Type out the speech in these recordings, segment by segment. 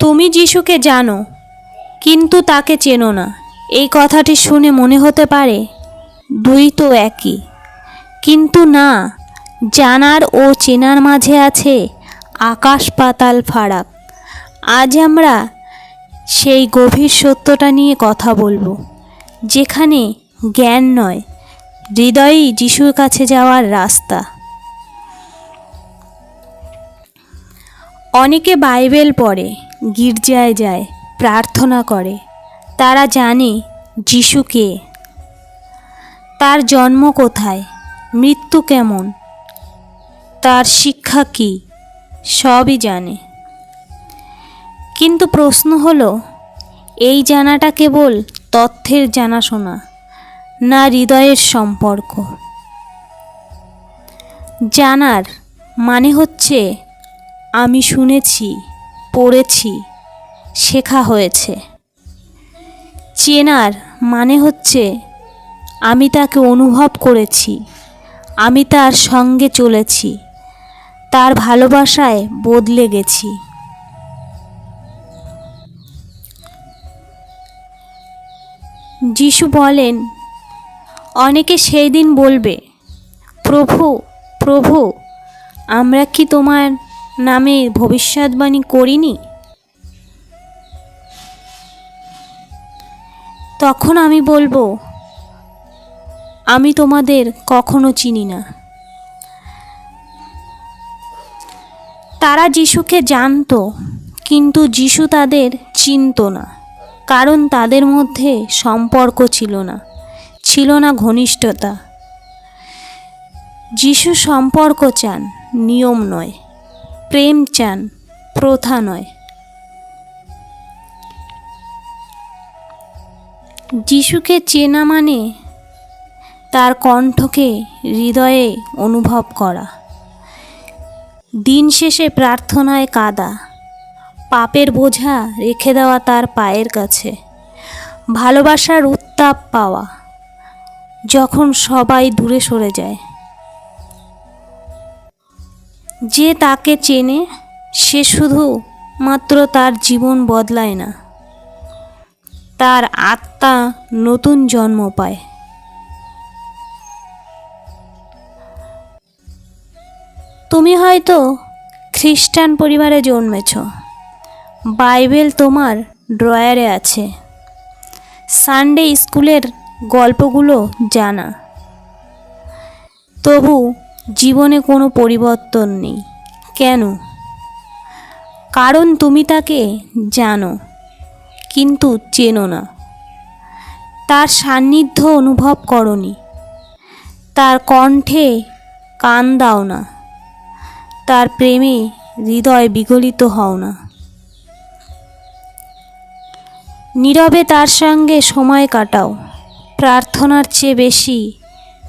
তুমি যিশুকে জানো, কিন্তু তাকে চেনো না। এই কথাটি শুনে মনে হতে পারে, দুই তো একই। কিন্তু না, জানার ও চেনার মাঝে আছে আকাশ পাতাল ফারাক। আজ আমরা সেই গভীর সত্যটা নিয়ে কথা বলব, যেখানে জ্ঞান নয়, হৃদয়ই যিশুর কাছে যাওয়ার রাস্তা। অনেকে বাইবেল পড়ে গির্জায় যায়, প্রার্থনা করে। তারা জানে যিশু কে। তার জন্ম কোথায়? মৃত্যু কেমন? তার শিক্ষা কি? সবই জানে। কিন্তু প্রশ্ন হলো, এই জানাটা কেবল তথ্যের জানাশোনা না হৃদয়ের সম্পর্ক? জানার মানে হচ্ছে, আমি শুনেছি পড়েছি, শেখা হয়েছে। চেনার মানে হচ্ছে, আমি তাকে অনুভব করেছি, আমি তার সঙ্গে চলেছি, তার ভালোবাসায় বদলে গেছি। যিশু বলেন, অনেকে সেই দিন বলবে, প্রভু প্রভু, আমরা কি তোমার নামে ভবিষ্যৎবাণী করিনি? তখন আমি বলব, আমি তোমাদের কখনো চিনি না। তারা যিশুকে জানতো, কিন্তু যিশু তাদের চিনতো না, কারণ তাদের মধ্যে সম্পর্ক ছিল না ছিল না ঘনিষ্ঠতা। যিশু সম্পর্ক চান, নিয়ম নয়। প্রেম চান প্রথা নয়। যিশুকে চেনা মানে তার কণ্ঠকে হৃদয়ে অনুভব করা। দিন শেষে প্রার্থনায় কাদা, পাপের বোঝা রেখে দেওয়া তার পায়ের কাছে। ভালোবাসার উত্তাপ পাওয়া, যখন সবাই দূরে সরে যায়। যে তাকে চেনে, সে শুধু মাত্র তার জীবন বদলায় না, তার আত্মা নতুন জন্ম পায়। তুমি হয়তো খ্রিস্টান পরিবারে জন্মেছ, বাইবেল তোমার ড্রয়ারে আছে, সানডে স্কুলের গল্পগুলো জানা। তবু জীবনে কোনো পরিবর্তন নেই। কেন? কারণ তুমি তাকে জানো, কিন্তু চেনো না। তার সান্নিধ্য অনুভব করনি। তার কণ্ঠে কান দাও না। তার প্রেমে হৃদয় বিগলিত হও না। নীরবে তার সঙ্গে সময় কাটাও। প্রার্থনার চেয়ে বেশি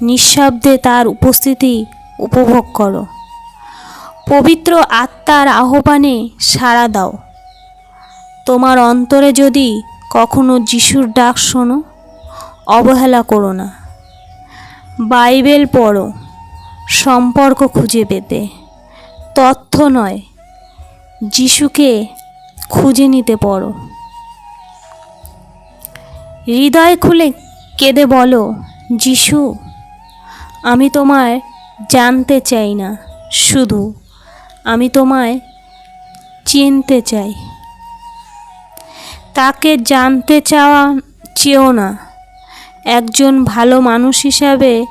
নিঃশব্দে তার উপস্থিতি উপভোগ করো। পবিত্র আত্মার আহ্বানে সাড়া দাও। তোমার অন্তরে যদি কখনো যিশুর ডাক শোনো, অবহেলা করো না। বাইবেল পড়ো, সম্পর্ক খুঁজে পেতে। তথ্য নয়, যিশুকে খুঁজে নিতে পড়ো। হৃদয় খুলে কেঁদে বলো, যিশু, আমি তোমায় জানতে চাই না, শুধু আমি তোমায় চিনতে চাই। তাকে জানতে চাওয়া চেও না। একজন ভালো মানুষ হিসাবে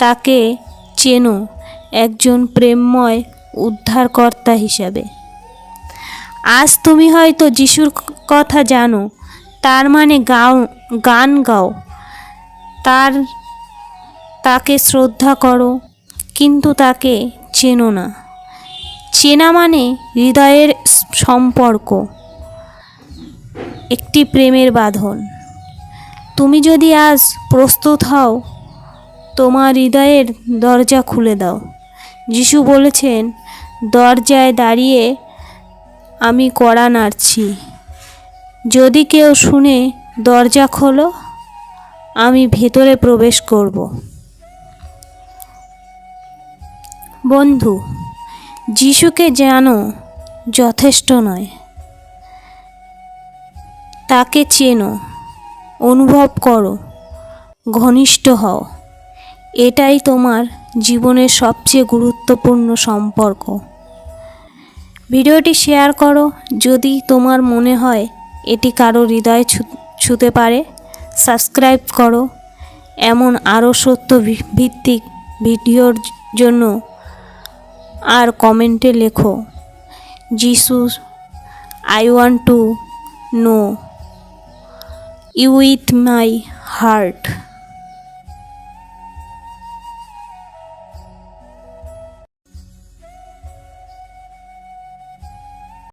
তাকে চেনো, একজন প্রেমময় উদ্ধারকর্তা হিসাবে। আজ তুমি হয়তো যিশুর কথা জানো, তার মানে গাও, গান গাও। তার, তাকে শ্রদ্ধা করো কিন্তু তাকে চেনো না। চেনা মানে হৃদয়ের সম্পর্ক। একটি প্রেমের বাঁধন। তুমি যদি আজ প্রস্তুত হও, তোমার হৃদয়ের দরজা খুলে দাও। যিশু বলেছেন, দরজায় দাঁড়িয়ে আমি কড়া নাড়ছি। যদি কেউ শুনে দরজা খোলো, আমি ভেতরে প্রবেশ করব। বন্ধু, যিশুকে জানো, যথেষ্ট নয়। তাকে চেনো, অনুভব করো, ঘনিষ্ঠ হও। এটাই তোমার জীবনের সবচেয়ে গুরুত্বপূর্ণ সম্পর্ক। ভিডিওটি শেয়ার করো, যদি তোমার মনে হয় এটি কারও হৃদয় ছুঁতে পারে, সাবস্ক্রাইব করো। এমন আরও সত্য ভিত্তিক ভিডিওর জন্য আর কমেন্টে লেখো যিশু I want to know you with my heart.